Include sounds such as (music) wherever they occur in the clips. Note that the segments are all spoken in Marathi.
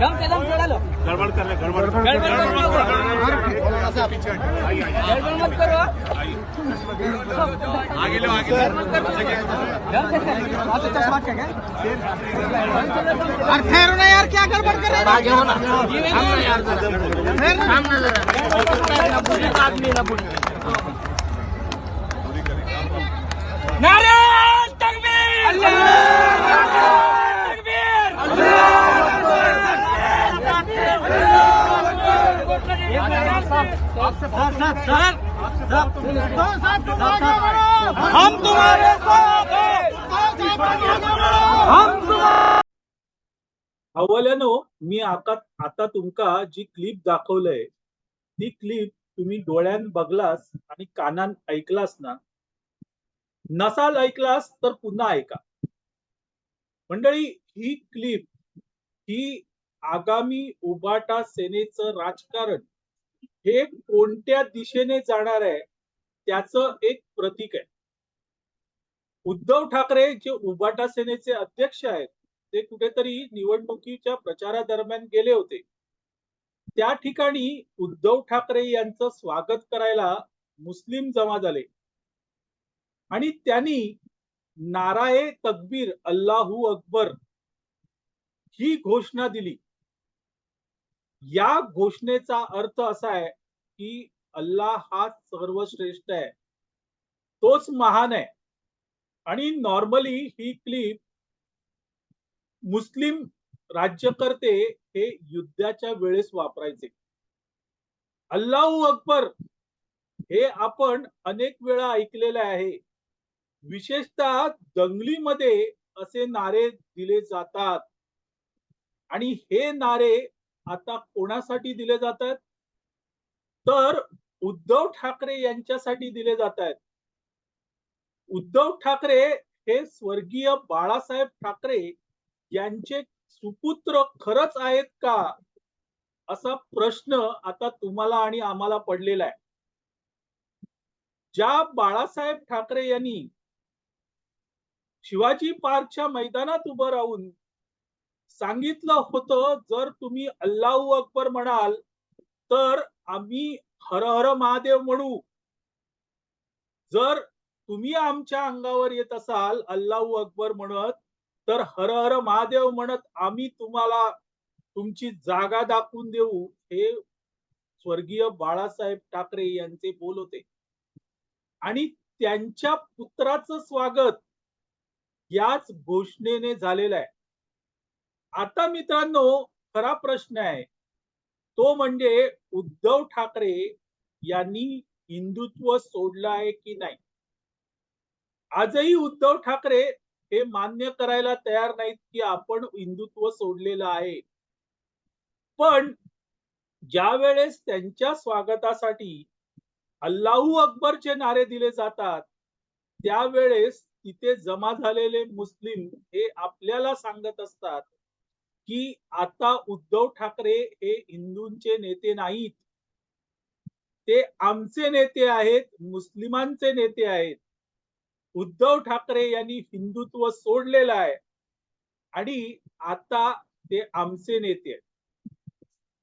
कम कदम छोड़ा कर रहे यार क्या गड़बड़ कर रहे नारे हम तुम्हारे साथ हम अव्वल्यानो मी आता आता तुमका जी क्लिप दाखवलंय ती क्लिप तुम्ही डोळ्यान बघलास आणि कानान ऐकलास ना? नसाल ऐकलास तर पुन्हा ऐका. मंडळी ही क्लिप ही आगामी उबाटा सेनेचं राजकारण हे कोणत्या दिशेने जाणार आहे त्याचं एक प्रतीक आहे. उद्धव ठाकरे जे उबाटा सेनेचे अध्यक्ष आहेत ते कुठेतरी निवडणुकीच्या प्रचारादरम्यान गेले होते. त्या ठिकाणी उद्धव ठाकरे यांचं स्वागत करायला मुस्लिम जमा झाले आणि त्यांनी नाराये तकबीर अल्लाहू अकबर ही घोषणा दिली. या घोषणेचा अर्थ असा आहे की अल्लाह हा सर्वश्रेष्ठ आहे. तोच महान आहे. आणि नॉर्मली ही क्लिप मुस्लिम राज्यकर्ते हे युद्धाच्या वेळेस वापरायचे. अल्लाहू अकबर हे आपण अनेक वेळा ऐकलेले आहे. विशेषतः दंगलीमध्ये असे नारे दिले जातात. आणि हे नारे आता कोणासाठी दिले जात आहेत? तर उद्धव ठाकरे यांच्यासाठी दिले जात आहेत. उद्धव ठाकरे हे स्वर्गीय बाळासाहेब ठाकरे यांचे सुपुत्र खरंच आहेत का? असा प्रश्न आता तुम्हाला आणि आम्हाला पडलेला आहे. ज्या बाळासाहेब ठाकरे यांनी शिवाजी पार्कच्या मैदानात उभं राहून सांगितलं होतं जर तुम्ही अल्लाहू अकबर म्हणाल तर आम्ही हर हर महादेव म्हणू. जर तुम्ही आमच्या अंगावर येत असाल अल्लाहू अकबर म्हणत तर हर हर महादेव म्हणत आम्ही तुम्हाला तुमची जागा दाखवून देऊ हे स्वर्गीय बाळासाहेब ठाकरे यांचे बोल होते. आणि त्यांच्या पुत्राचं स्वागत याच घोषणेने झालेलं आहे. आता मित्रांनो खरा प्रश्न आहे. तो म्हणजे उद्धव ठाकरे यांनी हिंदुत्व सोडलं आहे की नाही? आजही उद्धव ठाकरे हे मान्य करायला तयार नाहीत की आपण हिंदुत्व सोडलेलं आहे. पण ज्या वेळेस त्यांच्या स्वागतासाठी अल्लाहू अकबरचे नारे दिले जातात त्यावेळेस तिथे जमा झालेले मुस्लिम हे आपल्याला सांगत असतात की आता उद्धव ठाकरे हे हिंदूंचे नेते नाहीत. ते आमचे नेते आहेत मुस्लिमांचे नेते आहेत. उद्धव ठाकरे यांनी हिंदुत्व सोडलेलं आहे. आणि आता ते आमचे नेते आहेत.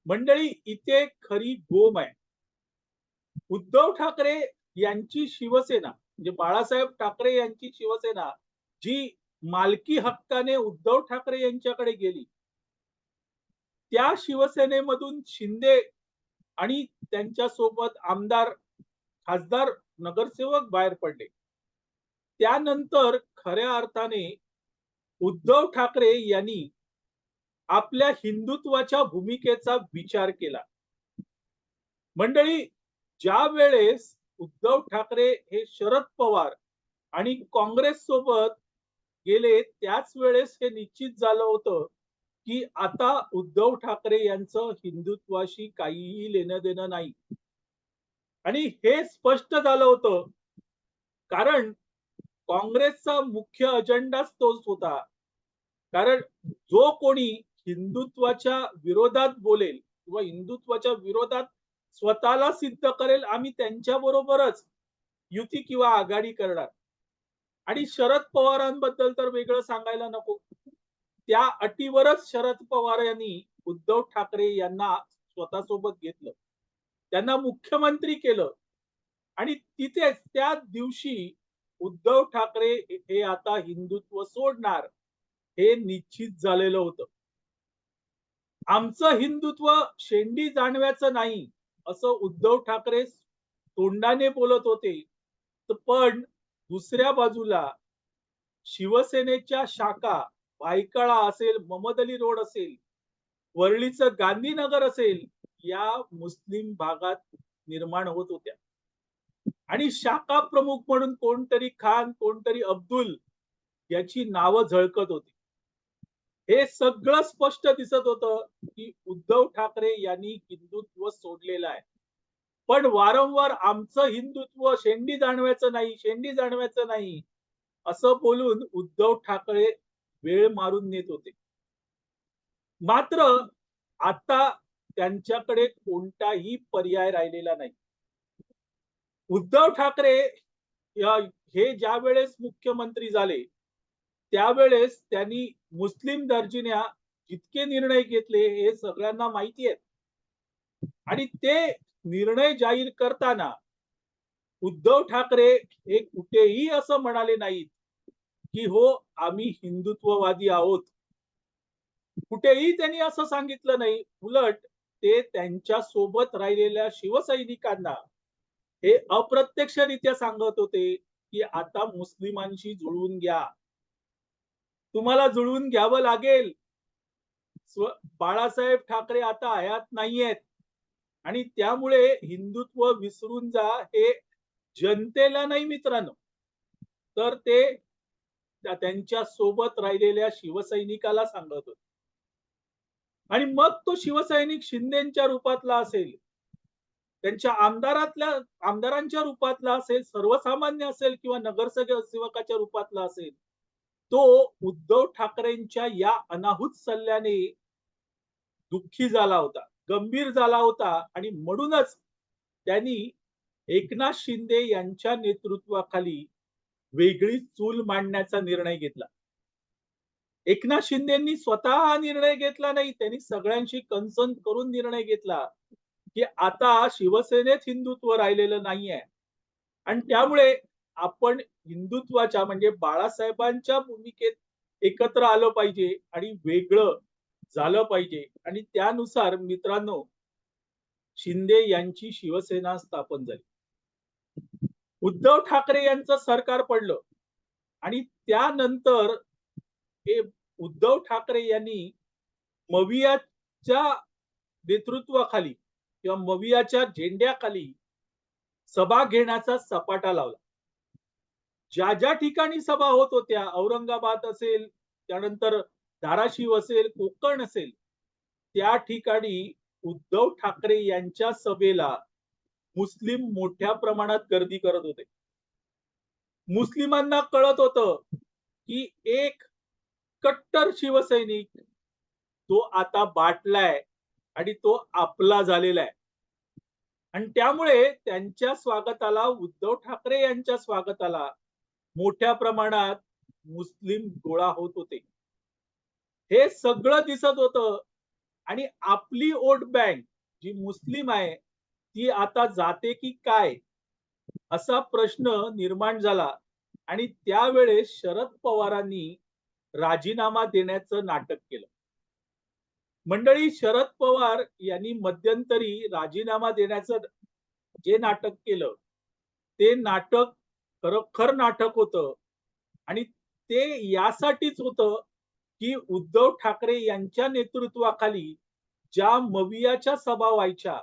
मंडळी इथे खरी गोम आहे. उद्धव ठाकरे यांची शिवसेना म्हणजे बाळासाहेब ठाकरे यांची शिवसेना जी मालकी हक्काने उद्धव ठाकरे यांच्याकडे गेली त्या शिवसेनेमधून शिंदे आणि त्यांच्यासोबत आमदार खासदार नगरसेवक बाहेर पडले. त्यानंतर खऱ्या अर्थाने उद्धव ठाकरे यांनी आपल्या हिंदुत्वाच्या भूमिकेचा विचार केला. मंडळी ज्या वेळेस उद्धव ठाकरे हे शरद पवार आणि काँग्रेस सोबत गेले त्याच वेळेस हे निश्चित झालं होतं की आता उद्धव ठाकरे यांचं हिंदुत्वाशी काहीही लेणं देणं नाही. आणि हे स्पष्ट झालं होतं. कारण काँग्रेसचा मुख्य अजेंडाच तोच होता. कारण जो कोणी हिंदुत्वाच्या विरोधात बोलेल किंवा हिंदुत्वाच्या विरोधात स्वतःला सिद्ध करेल आम्ही त्यांच्या बरोबरच युती किंवा आघाडी करणार. आणि शरद पवारांबद्दल तर वेगळं सांगायला नको. त्या अटीवरच शरद पवार यांनी उद्धव ठाकरे यांना स्वतःसोबत घेतलं. त्यांना मुख्यमंत्री केलं. आणि तिथेच त्या दिवशी उद्धव ठाकरे हे आता हिंदुत्व सोडणार हे निश्चित झालेलं होतं. आमचं हिंदुत्व शेंडी जाणव्याचं नाही असं उद्धव ठाकरे तोंडाने बोलत होते. पण दुसऱ्या बाजूला शिवसेनेच्या शाखा भायखळा असेल ममदली रोड असेल वरळीचं गांधीनगर असेल या मुस्लिम भागात निर्माण होत होत्या. आणि शाखा प्रमुख म्हणून कोणतरी खान कोणतरी अब्दुल याची नावं झळकत होती. हे सगळं स्पष्ट दिसत होतं की उद्धव ठाकरे यांनी हिंदुत्व सोडलेलं आहे. पण वारंवार आमचं हिंदुत्व शेंडी जाणवायचं नाही शेंडी जाणवायचं नाही असं बोलून उद्धव ठाकरे वेळ मारून नेत होते. मात्र आता त्यांच्याकडे कोणताही पर्याय राहिलेला नाही. उद्धव ठाकरे या- हे ज्या वेळेस मुख्यमंत्री झाले त्यावेळेस त्यांनी मुस्लिम दर्जिन्या जितके निर्णय घेतले हे सगळ्यांना माहिती आहेत आणि ते निर्णय जाहीर करताना उद्धव ठाकरे हे कुठेही असं म्हणाले नाहीत की हो आम्ही हिंदुत्ववादी आहोत. कुठेही त्यांनी असं सांगितलं नाही. उलट ते त्यांच्यासोबत राहिलेल्या शिवसैनिकांना हे अप्रत्यक्षरित्या सांगत होते की आता मुस्लिमांशी जुळवून घ्या. तुम्हाला जुळवून घ्यावं लागेल. बाळासाहेब ठाकरे आता हयात नाहीयेत. आणि त्यामुळे हिंदुत्व विसरून जा हे जनतेला नाही मित्रांनो. तर ते त्यांच्यासोबत राहिलेल्या शिवसैनिकाला सांगत होते. आणि मग तो शिवसैनिक शिंदेच्या रूपातला असेल त्यांच्या आमदारातल्या आमदारांच्या रूपातला असेल सर्वसामान्य असेल किंवा नगरसेवकाच्या रूपातला असेल तो उद्धव ठाकरेंच्या या अनाहूत सल्ल्याने दुःखी झाला होता गंभीर झाला होता आणि म्हणूनच त्यांनी एकनाथ शिंदे यांच्या नेतृत्वाखाली वेगळी चूल मांडण्याचा निर्णय घेतला. एकनाथ शिंदेनी स्वतः हा निर्णय घेतला नाही त्यांनी सगळ्यांशी कन्सर्न करून निर्णय घेतला की आता शिवसेनेत हिंदुत्व राहिलेलं नाहीये. आणि त्यामुळे आपण हिंदुत्वाच्या म्हणजे बाळासाहेबांच्या भूमिकेत एकत्र आलं पाहिजे आणि वेगळं झालं पाहिजे. आणि त्यानुसार मित्रांनो शिंदे यांची शिवसेना स्थापन झाली. उद्धव ठाकरे यांचं सरकार पडलं. आणि त्यानंतर हे उद्धव ठाकरे यांनी मवियाच्या नेतृत्वाखाली किंवा मवियाच्या झेंड्याखाली सभा घेण्याचा सपाटा लावला. ज्या ज्या ठिकाणी सभा होत होत्या औरंगाबाद असेल त्यानंतर धाराशिव असेल कोकण असेल त्या ठिकाणी उद्धव ठाकरे यांच्या सभेला मुस्लिम मोठ्या प्रमाणात गर्दी करत होते. मुस्लिमांना कळत होतं की एक कट्टर शिवसैनिक तो आता बाटलाय आणि तो आपला झालेला आहे. आणि त्यामुळे त्यांच्या स्वागताला उद्धव ठाकरे यांच्या स्वागताला मोठ्या प्रमाणात मुस्लिम गोळा होत होते. हे सगळं दिसत होतं आणि आपली वोट बँक जी मुस्लिम आहे ती आता जाते की काय? असा प्रश्न निर्माण झाला आणि त्यावेळेस शरद पवारांनी राजीनामा देण्याचं नाटक केलं. मंडळी शरद पवार यांनी मध्यंतरी राजीनामा देण्याचं जे नाटक केलं ते नाटक खरोखर नाटक होतं आणि ते यासाठीच होतं की उद्धव ठाकरे यांच्या नेतृत्वाखाली ज्या मवियाच्या सभा व्हायच्या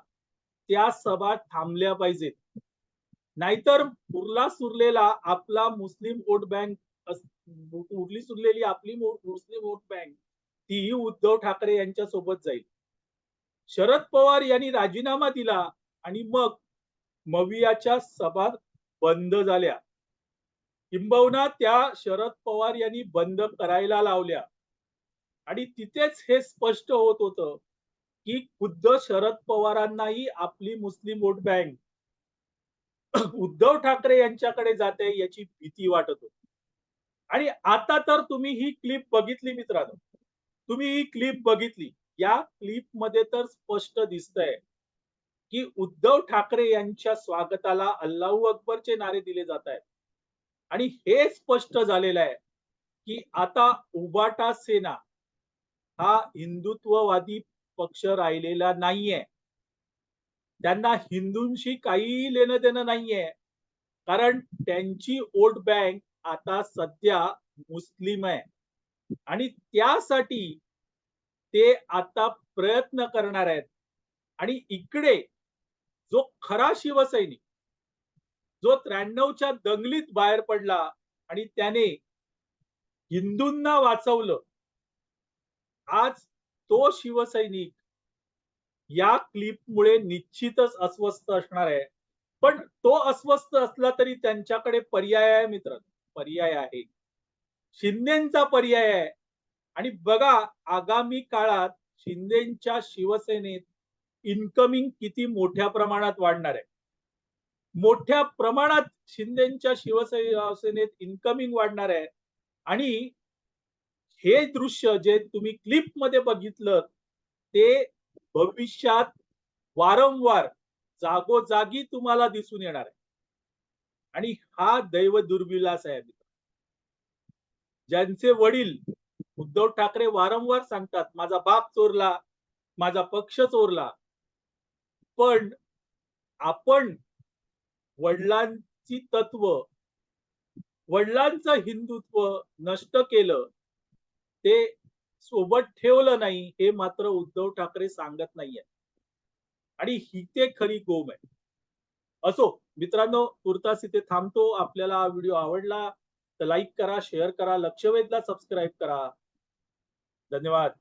त्या सभा थांबल्या पाहिजेत. नाहीतर उरला सुरलेला आपला मुस्लिम वोट बँक उरली सुरलेली आपली मुस्लिम वोट बँक तीही उद्धव ठाकरे यांच्या सोबत जाईल. शरद पवार यांनी राजीनामा दिला आणि मग मवियाच्या सभा बंद झाल्या. किंबहुना त्या शरद पवार यांनी बंद करायला लावल्या. आणि तिथेच हे स्पष्ट होत होतं की खुद्द शरद पवारांनाही आपली मुस्लिम वोट बँक (clears throat) उद्धव ठाकरे यांच्याकडे जाते याची भीती वाटत होती. आणि आता तर तुम्ही ही क्लिप बघितली मित्रांनो. तुम्ही ही क्लिप बघितली. या क्लिपमध्ये तर स्पष्ट दिसतंय की उद्धव ठाकरे यांच्या स्वागताला अल्लाहू अकबरचे नारे दिले जात आहेत. आणि हे स्पष्ट झालेलं आहे की आता उबाटा सेना हा हिंदुत्ववादी पक्ष राहिलेला नाहीये. त्यांना हिंदूंशी काही लेणं देणं नाहीये. कारण त्यांची वोट बँक आता सध्या मुस्लिम आहे. आणि त्यासाठी ते आता प्रयत्न करणार आहेत. आणि इकडे जो खरा शिवसैनिक जो त्र्याण्णवच्या दंगलीत बाहेर पडला आणि त्याने हिंदूंना वाचवलं आज तो शिवसैनिक या क्लिपमुळे निश्चितच अस्वस्थ असणार आहे. पण तो अस्वस्थ असला तरी त्यांच्याकडे पर्याय आहे मित्र. पर्याय आहे. शिंदेचा पर्याय आहे. आणि बघा आगामी काळात शिंदेच्या शिवसेनेत इन्कमिंग किती मोठ्या प्रमाणात वाढणार आहे. मोठ्या प्रमाणात शिंदेच्या शिवसेनेत इन्कमिंग वाढणार आहे. आणि हे दृश्य जे तुम्ही क्लिपमध्ये बघितलं ते भविष्यात वारंवार जागोजागी तुम्हाला दिसून येणार आहे. आणि हा दैव दुर्विलास आहे ज्यांचे वडील उद्धव ठाकरे वारंवार सांगतात माझा बाप चोरला माझा पक्ष चोरला. पण आपण वडिलांची तत्व वडिलांचं हिंदुत्व नष्ट केलं ते सोबत ठेवलं नाही हे मात्र उद्धव ठाकरे सांगत नाहीये आणि ही ते खरी गोम आहे. असो मित्रांनो तुर्तास इथे थांबतो. आपल्याला हा व्हिडिओ आवडला तर लाईक करा शेअर करा लक्षवेधला सबस्क्राईब करा. धन्यवाद.